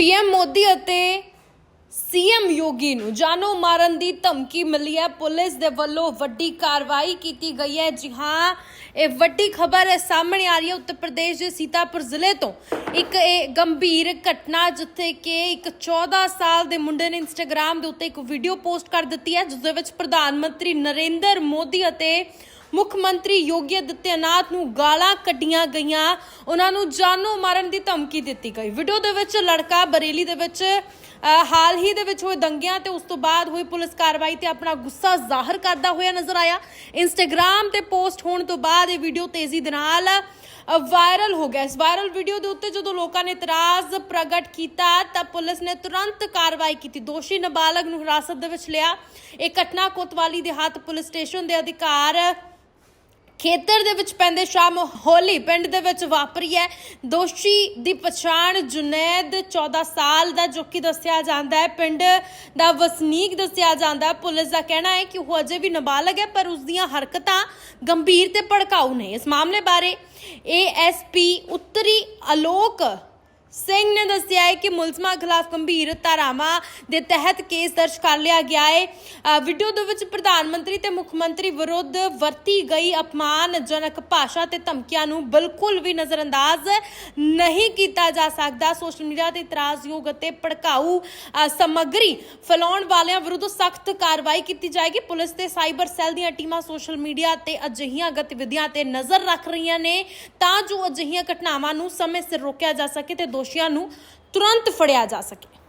PM Modi ਅਤੇ CM ਯੋਗੀ ਨੂੰ ਜਾਨੋਂ ਮਾਰਨ ਦੀ ਧਮਕੀ ਮਿਲੀ ਹੈ। ਪੁਲਿਸ ਦੇ ਵੱਲੋਂ ਵੱਡੀ ਕਾਰਵਾਈ ਕੀਤੀ ਗਈ ਹੈ। ਜੀ ਹਾਂ, ਇਹ ਵੱਡੀ ਖਬਰ ਹੈ ਸਾਹਮਣੇ ਆ ਰਹੀ ਹੈ। ਉੱਤਰ ਪ੍ਰਦੇਸ਼ ਦੇ ਸੀਤਾਪੁਰ ਜ਼ਿਲ੍ਹੇ ਤੋਂ ਇੱਕ ਇਹ ਗੰਭੀਰ ਘਟਨਾ ਜਿੱਥੇ ਕਿ ਇੱਕ 14 ਸਾਲ ਦੇ ਮੁੰਡੇ ਨੇ ਇੰਸਟਾਗ੍ਰam ਦੇ ਉੱਤੇ ਇੱਕ ਵੀਡੀਓ ਪੋਸਟ ਕਰ ਦਿੱਤੀ ਹੈ, ਜਿਸ ਦੇ ਵਿੱਚ ਪ੍ਰਧਾਨ ਮੰਤਰੀ ਨਰਿੰਦਰ ਮੋਦੀ ਅਤੇ ਮੁੱਖ ਮੰਤਰੀ ਯੋਗੀ ਆਦਿੱਤਿਆਨਾਥ ਨੂੰ ਗਾਲਾਂ ਕੱਢੀਆਂ ਗਈਆਂ। ਉਹਨਾਂ ਨੂੰ ਜਾਨੋਂ ਮਾਰਨ ਦੀ ਧਮਕੀ ਦਿੱਤੀ ਗਈ। ਵੀਡੀਓ ਦੇ ਵਿੱਚ ਲੜਕਾ ਬਰੇਲੀ ਦੇ ਵਿੱਚ ਹਾਲ ਹੀ ਦੇ ਵਿੱਚ ਹੋਏ ਦੰਗਿਆਂ ਤੇ ਉਸ ਤੋਂ ਬਾਅਦ ਹੋਈ ਪੁਲਿਸ ਕਾਰਵਾਈ ਤੇ ਆਪਣਾ ਗੁੱਸਾ ਜ਼ਾਹਰ ਕਰਦਾ ਹੋਇਆ ਨਜ਼ਰ ਆਇਆ। ਇੰਸਟਾਗ੍ਰam ਤੇ ਪੋਸਟ ਹੋਣ ਤੋਂ ਬਾਅਦ ਇਹ ਵੀਡੀਓ ਤੇਜ਼ੀ ਦੇ ਨਾਲ ਵਾਇਰਲ ਹੋ ਗਿਆ। ਇਸ ਵਾਇਰਲ ਵੀਡੀਓ ਦੇ ਉੱਤੇ ਜਦੋਂ ਲੋਕਾਂ ਨੇ ਇਤਰਾਜ਼ ਪ੍ਰਗਟ ਕੀਤਾ, ਤਾਂ ਪੁਲਿਸ ਨੇ ਤੁਰੰਤ ਕਾਰਵਾਈ ਕੀਤੀ। ਦੋਸ਼ੀ ਨਾਬਾਲਗ ਨੂੰ ਹਿਰਾਸਤ ਦੇ ਵਿੱਚ ਲਿਆ। ਇਹ ਘਟਨਾ ਕੋਤਵਾਲੀ ਦੇ ਹੱਥ ਪੁਲਿਸ ਸਟੇਸ਼ਨ ਦੇ ਅਧਿਕਾਰ ਖੇਤਰ ਦੇ ਵਿੱਚ ਪੈਂਦੇ ਸ਼ਾਮ ਹੋਲੀ ਪਿੰਡ ਦੇ ਵਿੱਚ ਵਾਪਰੀ ਹੈ। ਦੋਸ਼ੀ ਦੀ ਪਛਾਣ ਜੁਨੈਦ 14 ਸਾਲ ਦਾ, ਜੋ ਕਿ ਦੱਸਿਆ ਜਾਂਦਾ ਹੈ। ਪਿੰਡ ਦਾ ਵਸਨੀਕ ਦੱਸਿਆ ਜਾਂਦਾ ਹੈ। ਪੁਲਿਸ ਦਾ ਕਹਿਣਾ ਹੈ ਕਿ ਉਹ ਅਜੇ ਵੀ ਨਾਬਾਲਗ ਹੈ, ਪਰ ਉਸ ਦੀਆਂ ਹਰਕਤਾਂ ਗੰਭੀਰ ਤੇ ਭੜਕਾਊ ਨੇ। ਇਸ ਮਾਮਲੇ ਬਾਰੇ ਏਐਸਪੀ ਉੱਤਰੀ ਅਲੋਕ ਸਿੰਘ ਨੇ ਦੱਸਿਆ ਹੈ ਕਿ ਮੁਲਜ਼ਮਾਂ ਖਿਲਾਫ ਗੰਭੀਰ ਧਾਰਾਵਾਂ ਦੇ ਤਹਿਤ ਕੇਸ ਦਰਜ ਕਰ ਲਿਆ ਗਿਆ ਹੈ। ਵੀਡੀਓ ਦੇ ਵਿੱਚ ਪ੍ਰਧਾਨ ਮੰਤਰੀ ਤੇ ਮੁੱਖ ਮੰਤਰੀ ਵਿਰੁੱਧ ਵਰਤੀ ਗਈ ਅਪਮਾਨਜਨਕ ਭਾਸ਼ਾ ਤੇ ਧਮਕੀਆਂ ਨੂੰ ਬਿਲਕੁਲ ਵੀ ਨਜ਼ਰਅੰਦਾਜ਼ ਨਹੀਂ ਕੀਤਾ ਜਾ ਸਕਦਾ। ਸੋਸ਼ਲ ਮੀਡੀਆ ਤੇ ਇਤਰਾਜ਼ਯੋਗ ਅਤੇ ਭੜਕਾਊ ਸਮੱਗਰੀ ਫੈਲਾਉਣ ਵਾਲਿਆਂ ਵਿਰੁੱਧ ਸਖਤ ਕਾਰਵਾਈ ਕੀਤੀ ਜਾਏਗੀ। ਪੁਲਿਸ ਤੇ ਸਾਈਬਰ ਸੈੱਲ ਦੀਆਂ ਟੀਮਾਂ ਸੋਸ਼ਲ ਮੀਡੀਆ ਤੇ ਅਜਿਹੀਆਂ ਗਤੀਵਿਧੀਆਂ ਤੇ ਨਜ਼ਰ ਰੱਖ ਰਹੀਆਂ ਨੇ ਤਾਂ ਜੋ ਅਜਿਹੀਆਂ ਘਟਨਾਵਾਂ ਨੂੰ ਸਮੇਂ ਸਿਰ ਰੋਕਿਆ ਜਾ ਸਕੇ ਤੇ ਦੋਸ਼ੀਆਂ ਨੂੰ ਤੁਰੰਤ ਫੜਿਆ ਜਾ ਸਕੇ।